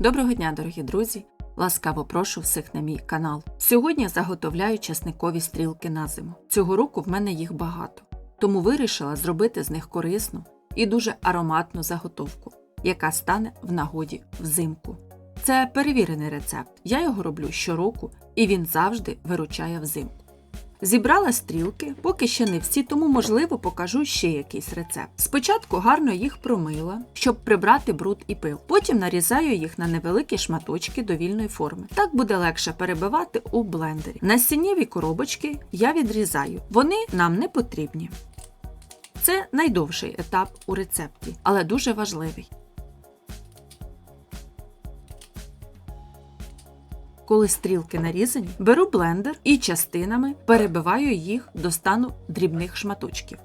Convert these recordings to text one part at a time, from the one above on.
Доброго дня, дорогі друзі! Ласкаво прошу всіх на мій канал. Сьогодні я заготовляю часникові стрілки на зиму. Цього року в мене їх багато, тому вирішила зробити з них корисну і дуже ароматну заготовку, яка стане в нагоді взимку. Це перевірений рецепт. Я його роблю щороку, і він завжди виручає взимку. Зібрала стрілки, поки ще не всі, тому можливо покажу ще якийсь рецепт. Спочатку гарно їх промила, щоб прибрати бруд і пил. Потім нарізаю їх на невеликі шматочки довільної форми. Так буде легше перебивати у блендері. Насіннєві коробочки я відрізаю. Вони нам не потрібні. Це найдовший етап у рецепті, але дуже важливий. Коли стрілки нарізані, беру блендер і частинами перебиваю їх до стану дрібних шматочків.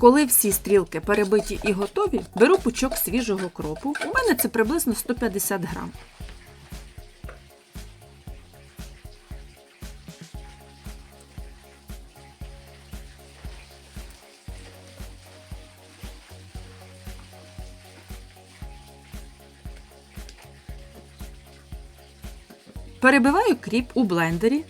Коли всі стрілки перебиті і готові, беру пучок свіжого кропу. У мене це приблизно 150 грам. Перебиваю кріп у блендері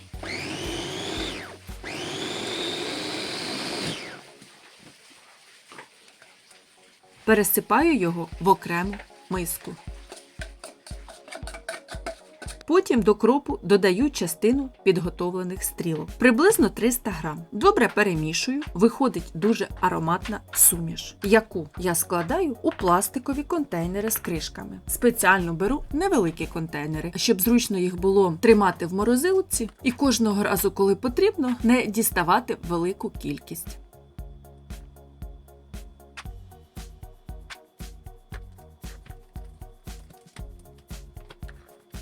пересипаю його в окрему миску. Потім до кропу додаю частину підготовлених стрілок, приблизно 300 грам. Добре перемішую, виходить дуже ароматна суміш, яку я складаю у пластикові контейнери з кришками. Спеціально беру невеликі контейнери, щоб зручно їх було тримати в морозилці і кожного разу, коли потрібно, не діставати велику кількість.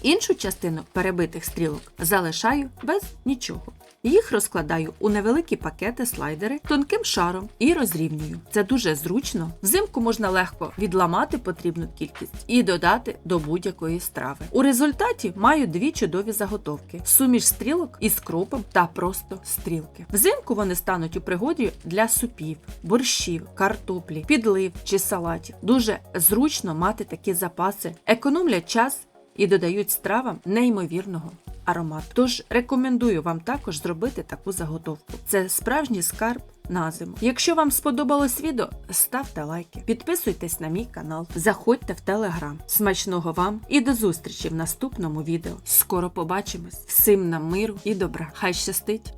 Іншу частину перебитих стрілок залишаю без нічого. Їх розкладаю у невеликі пакети слайдери тонким шаром і розрівнюю. Це дуже зручно. Взимку можна легко відламати потрібну кількість і додати до будь-якої страви. У результаті маю дві чудові заготовки: суміш стрілок із кропом та просто стрілки. Взимку вони стануть у пригоді для супів, борщів, картоплі, підлив чи салатів. Дуже зручно мати такі запаси, економлять час і додають стравам неймовірного аромату. Тож рекомендую вам також зробити таку заготовку. Це справжній скарб на зиму. Якщо вам сподобалось відео, ставте лайки, підписуйтесь на мій канал, заходьте в телеграм. Смачного вам і до зустрічі в наступному відео. Скоро побачимось. Всім нам миру і добра. Хай щастить!